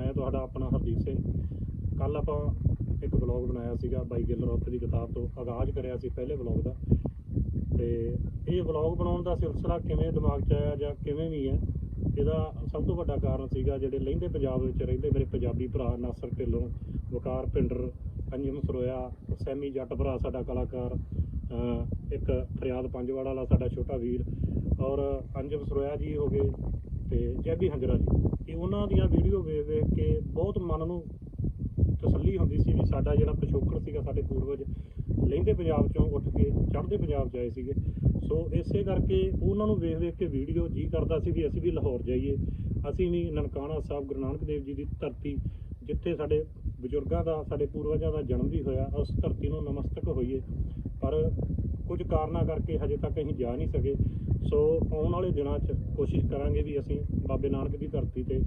ਮੈਂ ਤੁਹਾਡਾ ਆਪਣਾ ਹਰਦੀਪ ਸਿੰਘ। ਕੱਲ ਆਪਾਂ ਇੱਕ ਵਲੌਗ ਬਣਾਇਆ ਸੀਗਾ ਬਾਈ ਗਿੱਲ ਰੋਤ ਦੀ ਕਿਤਾਬ ਤੋਂ, ਆਗਾਜ਼ ਕਰਿਆ ਸੀ ਪਹਿਲੇ ਵਲੌਗ ਦਾ। ਤੇ ਇਹ ਵਲੌਗ ਬਣਾਉਣ ਦਾ ਸਿਲਸਿਲਾ ਕਿਵੇਂ ਦਿਮਾਗ 'ਚ ਆਇਆ ਜਾਂ ਕਿਵੇਂ ਵੀ ਹੈ, ਇਹਦਾ ਸਭ ਤੋਂ ਵੱਡਾ ਕਾਰਨ ਸੀਗਾ ਜਿਹੜੇ ਲਹਿੰਦੇ ਪੰਜਾਬ ਵਿੱਚ ਰਹਿੰਦੇ ਮੇਰੇ ਪੰਜਾਬੀ ਭਰਾ ਨਾਸਰ ਢਿੱਲੋਂ, ਵਕਾਰ ਪਿੰਡਰ ਅੰਜਮ ਸਰੋਇਆ, ਸੈਮੀ ਜੱਟ ਭਰਾ ਸਾਡਾ ਕਲਾਕਾਰ ਇੱਕ ਫਰਿਆਦ ਪੰਜਵਾੜਾ ਵਾਲਾ ਸਾਡਾ ਛੋਟਾ ਵੀਰ ਔਰ ਅੰਜਮ ਸਰੋਇਆ ਜੀ ਹੋ ਗਏ। ਤੇ ਜੈਬੀ ਹੰਜਰਾ ਜੀ। ਇਹ ਉਹਨਾਂ ਦੀਆਂ ਵੀਡੀਓ ਵੇਖ ਵੇਖ ਕੇ ਬਹੁਤ ਮਨ ਨੂੰ ਤਸੱਲੀ ਹੁੰਦੀ ਸੀ ਵੀ ਸਾਡਾ ਜਿਹੜਾ ਪਿਛੋਕੜ ਸੀਗਾ ਸਾਡੇ ਪੂਰਵਜ ਲਹਿੰਦੇ ਪੰਜਾਬ ਚੋਂ ਉੱਠ ਕੇ, ਚੜ੍ਹਦੇ ਪੰਜਾਬ ਚ ਆਏ ਸੀਗੇ। ਸੋ ਇਸੇ ਕਰਕੇ ਉਹਨਾਂ ਨੂੰ ਵੇਖ ਵੇਖ ਕੇ ਵੀਡੀਓ ਜੀ ਕਰਦਾ ਸੀ ਵੀ ਅਸੀਂ ਵੀ ਲਾਹੌਰ ਜਾਈਏ। ਅਸੀਂ ਵੀ ਨਨਕਾਣਾ ਸਾਹਿਬ ਗੁਰੂ ਨਾਨਕ ਦੇਵ ਜੀ ਦੀ ਧਰਤੀ, ਜਿੱਥੇ ਸਾਡੇ ਬਜ਼ੁਰਗਾਂ ਦਾ, ਸਾਡੇ ਪੂਰਵਜਾਂ ਦਾ ਜਨਮ ਵੀ ਹੋਇਆ, ਉਸ ਧਰਤੀ ਨੂੰ ਨਮਸਤਕ ਹੋਈਏ। ਪਰ ਕੁਝ ਕਾਰਨਾਂ ਕਰਕੇ ਹਜੇ ਤੱਕ ਅਸੀਂ ਜਾ ਨਹੀਂ ਸਕੇ। ਸੋ ਆਉਣ ਵਾਲੇ ਦਿਨਾਂ 'ਚ ਕੋਸ਼ਿਸ਼ ਕਰਾਂਗੇ ਵੀ ਅਸੀਂ ਬਾਬੇ ਨਾਨਕ ਦੀ ਧਰਤੀ ਤੇ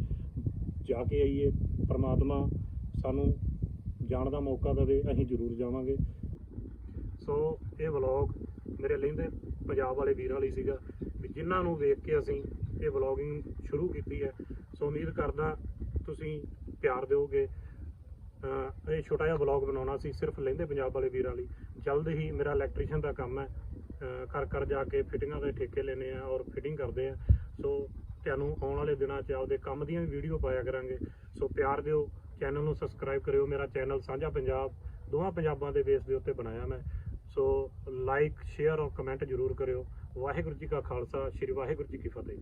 ਜਾ ਕੇ ਆਈਏ, ਪ੍ਰਮਾਤਮਾ ਸਾਨੂੰ ਜਾਣ ਦਾ ਮੌਕਾ ਦੇਵੇ, ਅਸੀਂ ਜ਼ਰੂਰ ਜਾਵਾਂਗੇ। ਸੋ ਇਹ ਵਲੌਗ ਮੇਰੇ ਲਹਿੰਦੇ ਪੰਜਾਬ ਵਾਲੇ ਵੀਰਾਂ ਲਈ ਸੀਗਾ ਵੀ ਜਿਨ੍ਹਾਂ ਨੂੰ ਵੇਖ ਕੇ ਅਸੀਂ ਇਹ ਵਲੌਗਿੰਗ ਸ਼ੁਰੂ ਕੀਤੀ ਹੈ। ਸੋ ਉਮੀਦ ਕਰਦਾ ਤੁਸੀਂ ਪਿਆਰ ਦਿਓਗੇ। ਇਹ ਛੋਟਾ ਜਿਹਾ ਵਲੌਗ ਬਣਾਉਣਾ ਸੀ ਸਿਰਫ ਲਹਿੰਦੇ ਪੰਜਾਬ ਵਾਲੇ ਵੀਰਾਂ ਲਈ। ਜਲਦ ਹੀ ਮੇਰਾ ਇਲੈਕਟ੍ਰੀਸ਼ੀਅਨ ਦਾ ਕੰਮ ਹੈ। ਘਰ ਘਰ ਜਾ ਕੇ ਫਿਟਿੰਗਾਂ ਦੇ ਠੇਕੇ ਲੈਣੇ ਆ ਔਰ ਫਿਟਿੰਗ ਕਰਦੇ ਆ। ਸੋ ਤੁਹਾਨੂੰ ਆਉਣ ਵਾਲੇ ਦਿਨਾਂ 'ਚ ਆਪਦੇ ਕੰਮ ਦੀਆਂ ਵੀ ਵੀਡੀਓ ਪਾਇਆ ਕਰਾਂਗੇ। ਸੋ ਪਿਆਰ ਦਿਓ ਚੈਨਲ ਨੂੰ ਸਬਸਕ੍ਰਾਈਬ ਕਰਿਓ। ਮੇਰਾ ਚੈਨਲ ਸਾਂਝਾ ਪੰਜਾਬ, ਦੋਵਾਂ ਪੰਜਾਬਾਂ ਦੇ ਬੇਸ ਦੇ ਉੱਤੇ ਬਣਾਇਆ ਮੈਂ। ਸੋ ਲਾਈਕ ਸ਼ੇਅਰ ਔਰ ਕਮੈਂਟ ਜ਼ਰੂਰ ਕਰਿਓ। ਵਾਹਿਗੁਰੂ ਜੀ ਕਾ ਖਾਲਸਾ, ਸ੍ਰੀ ਵਾਹਿਗੁਰੂ ਜੀ ਕੀ ਫਤਿਹ।